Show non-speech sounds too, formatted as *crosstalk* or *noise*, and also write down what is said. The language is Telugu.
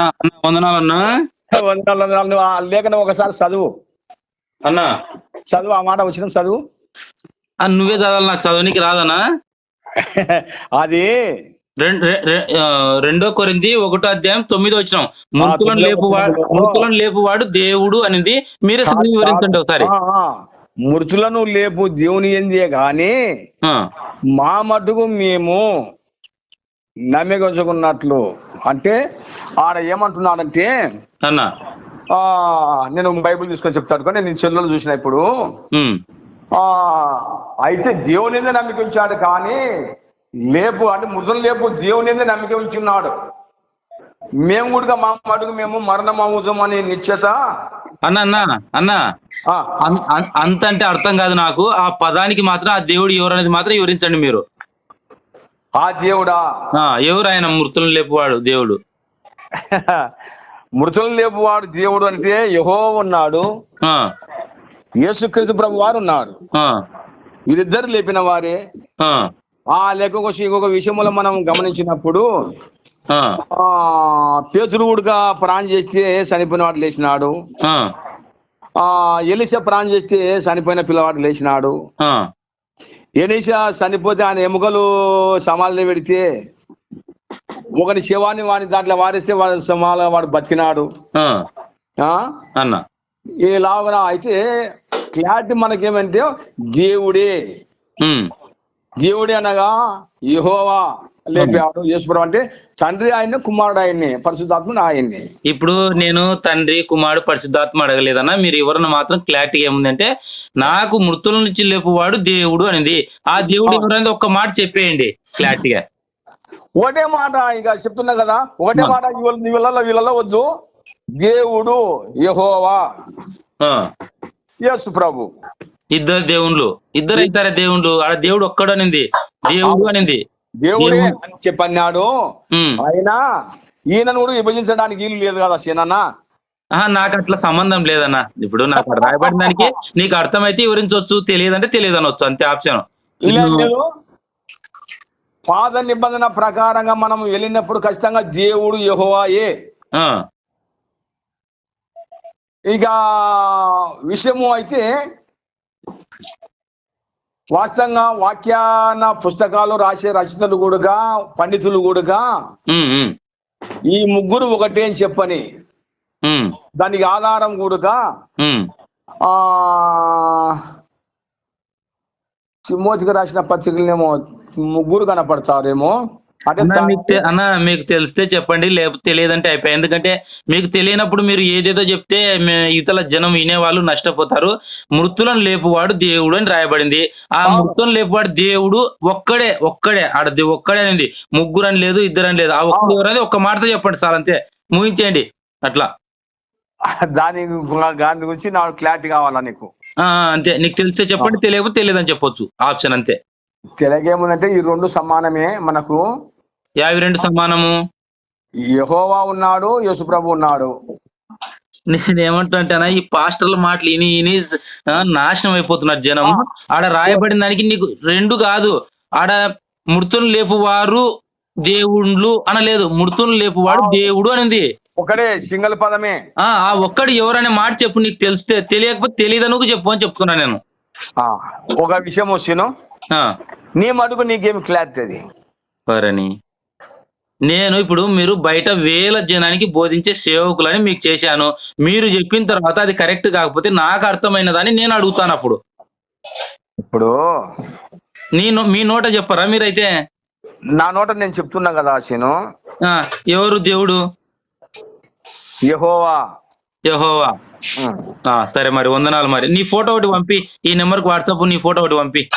అన్న వందనాలు అన్న వందనాలు వందనాలు. నువ్వు ఆ లేఖనం ఒకసారి చదువు. అన్న. చదువు ఆ మాట వచ్చిన చదువు? నువ్వే చదవాలి నాకు చదవనికి రాదనా *laughs* అది. రెండో కొరింది ఒకటో అధ్యాయం తొమ్మిదో వచ్చిన మృతులను లేపువాడు మృతులను లేపువాడు దేవుడు అనేది. మీరే వివరించండి ఒకసారి. మృతులను లేపు దేవుని ఎందే గాని ఆ, మా మటుకు మేము నమ్మకం అంటే ఆడ ఏమంటున్నాడంటే అన్న. ఆ నేను బైబిల్ తీసుకొని చెప్తాను కానీ నేను చెల్లెలు చూసిన ఇప్పుడు. అయితే దేవుని నమ్మిక ఉంచాడు కానీ లేపు అంటే మృతులు లేపు దేవుని నమ్మిక ఉంచున్నాడు. మేము కూడా మా మటుకు మేము మరణమవుతాం అనే నిశ్చత అన్న అన్న అన్న. అంత అంటే అర్థం కాదు నాకు. ఆ పదానికి మాత్రం ఆ దేవుడు ఎవరు అనేది మాత్రం వివరించండి మీరు. ఆ దేవుడా? ఎవరు ఆయన మృతులను లేపువాడు? దేవుడు. *laughs* మృతులు లేపు వాడు దేవుడు అంటే యహో ఉన్నాడు. యేసుక్రీస్తు ప్రభు వారు ఉన్నారు. వీరిద్దరు లేపిన వారే. ఆ. లేఖకు ఇంకొక విషయంలో మనం గమనించినప్పుడు పేతురువుడుగా ప్రాణం చేస్తే చనిపోయిన వాడు లేచినాడు. ఎలిసా ప్రాణం చేస్తే చనిపోయిన పిల్లవాడు లేచినాడు. ఎలిసా చనిపోతే ఆయన ఎముకలు సమాధిలో పెడితే ఒకని శవాన్ని వాని దాంట్లో వారిస్తే వాడు సమాల వాడు బతికినాడు. అన్న. ఇలాగా అయితే క్లారిటీ మనకేమంటే దేవుడే. దేవుడే అనగా యెహోవా. లేపాడు యేసుప్రభు అంటే తండ్రి ఆయన్ని కుమారుడు ఆయన్ని పరిశుద్ధాత్ముడు ఆయన్ని. ఇప్పుడు నేను తండ్రి కుమారుడు పరిశుద్ధాత్మ అడగలేదన్నా మీరు ఎవరన్నా మాత్రం క్లారిటీ ఏముందంటే నాకు మృతుల నుంచి లేపువాడు దేవుడు అనేది. ఆ దేవుడు ఎవరనేది ఒక్క మాట చెప్పేయండి క్లారిటీగా. ఒకటే మాట ఇక చెప్తున్నా కదా ఒకటే మాట వీళ్ళ- వీళ్ళలో వీళ్ళలో వద్దు. దేవుడు యెహోవా. ఆ, యేసు ప్రభు. ఇద్దరు దేవుళ్ళు. ఇద్దరు ఇద్దరే దేవుళ్ళు? ఆడ దేవుడు ఒక్కడు అనింది. దేవుడు అనింది. దేవుడే. అని చెప్పన్నాడు. ఆయన ఈయనను కూడా విభజించడానికి వీలు లేదు కదా సీనన్నా. నాకు అట్లా సంబంధం లేదన్నా. ఇప్పుడు నాకు రాయబడిన దానికి నీకు అర్థమైతే వివరించవచ్చు తెలియదంటే తెలియదు అనొచ్చు అంతే ఆప్షన్. పాద నిబంధన ప్రకారంగా మనం వెళ్ళినప్పుడు ఖచ్చితంగా దేవుడు యెహోవాయే. ఇక విషయము అయితే వాస్తవంగా వాక్యాన పుస్తకాలు రాసే రచయితలు కూడా పండితులు కూడా ఈ ముగ్గురు ఒకటే అని చెప్పని దానికి ఆధారం కూడా. ఆ తిమోతికి రాసిన పత్రికలేమో ముగ్గురు కనపడతారేమో. అన్న మీకు తె- అన్న మీకు తెలిస్తే చెప్పండి లేకపోతే తెలియదంటే అయిపోయి. ఎందుకంటే మీకు తెలియనప్పుడు మీరు ఏదేదో చెప్తే ఇతల జనం వినేవాళ్ళు నష్టపోతారు. మృతులను లేపువాడు దేవుడు అని రాయబడింది. ఆ. మృతులను లేపువాడు దేవుడు ఒక్కడే ఒక్కడే ఆడ దే- ఒక్కడే అనేది ముగ్గురు అని లేదు ఇద్దరు అని లేదు. ఆ ఒక్కడు అవును. ఎవరనేది ఒక్క మాటతో చెప్పండి సార్ అంతే. ముగించేయండి. అట్లా. దాని దాని గురించి నాకు క్లారిటీ కావాలా నీకు? అంతే. నీకు తెలిస్తే చెప్పండి తెలియకపోతే తెలియదని చెప్పొచ్చు. ఆప్షన్ అంతే. తెలియగేముందంటే ఈ రెండు సమానమే మనకు. యాభై రెండు సమానము. యెహోవా ఉన్నాడు యేసుప్రభు ఉన్నాడు. నేను ఏమంటానంటేనా ఈ పాస్టర్ల మాటలు ఇని ఇని నాశనం అయిపోతున్నారు జనం ఆడ రాయబడిన దానికి నీకు రెండు కాదు. ఆడ మృతులు లేపువారు దేవుళ్ళు అనలేదు. మృతులు లేపువాడు దేవుడు అనింది. ఒకడే సింగల్ పదమే. ఆ ఒక్కడు ఎవరనే మాట చెప్పు నీకు తెలిస్తే తెలియకపోతే తెలియదనుకు చెప్పు అని చెప్తున్నా నేను. ఆ, ఒక విషయం వచ్చాను నీ మటుకు నీకేమి క్లారిటీ అది? సరేని నేను ఇప్పుడు మీరు బయట వేల జనానికి బోధించే సేవకులని మీకు చేశాను. మీరు చెప్పిన తర్వాత అది కరెక్ట్ కాకపోతే నాకు అర్థమైనదని నేను అడుగుతాను అప్పుడు. ఇప్పుడు? నీ నో- మీ నోట చెప్పరా మీరైతే? నా నోట నేను చెప్తున్నా కదా శను ఆ, ఎవరు దేవుడు? యెహోవా. యెహోవా. సరే మరి వందనాలు మరి. నీ ఫోటో ఒకటి పంపి ఈ నెంబర్కి వాట్సాప్ నీ ఫోటో ఒకటి పంపి.